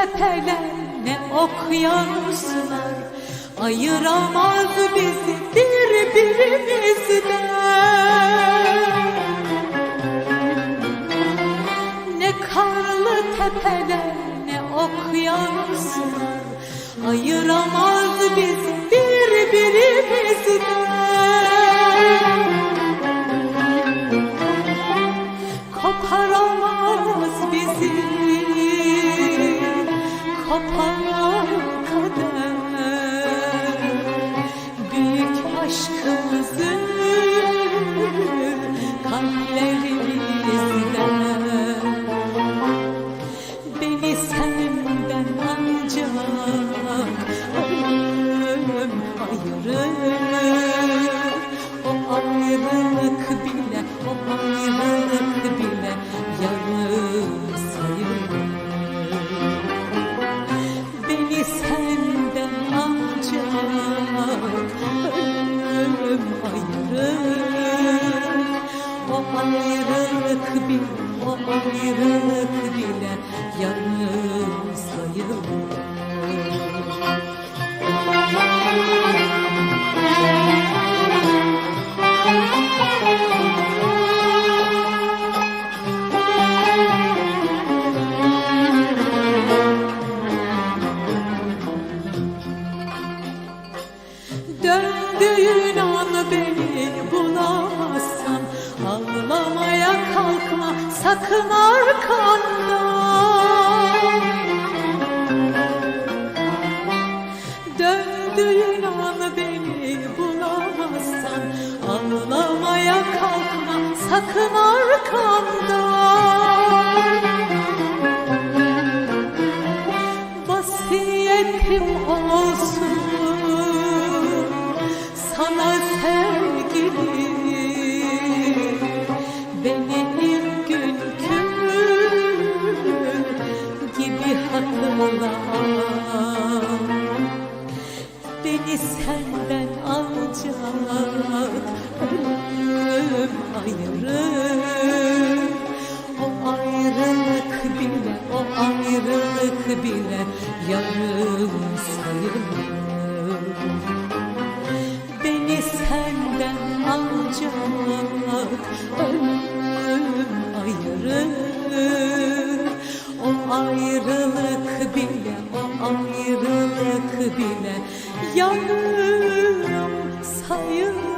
Tepeler ne okyanuslar Ayıramaz bizi birbirimizden Koparamaz bizi. Kopar kader Büyük aşkımızı Kalplerimizden. Beni senden ancak ölüm ayırır ayrılık bile, o ayrılık bile yarım sayılır sakın arkandan. Döndüğün an beni bulamazsan Ağlamaya kalkma. Sakın arkandan senden ancak ölüm ayırır. O ayrılık bile, o ayrılık bile yarım sayılır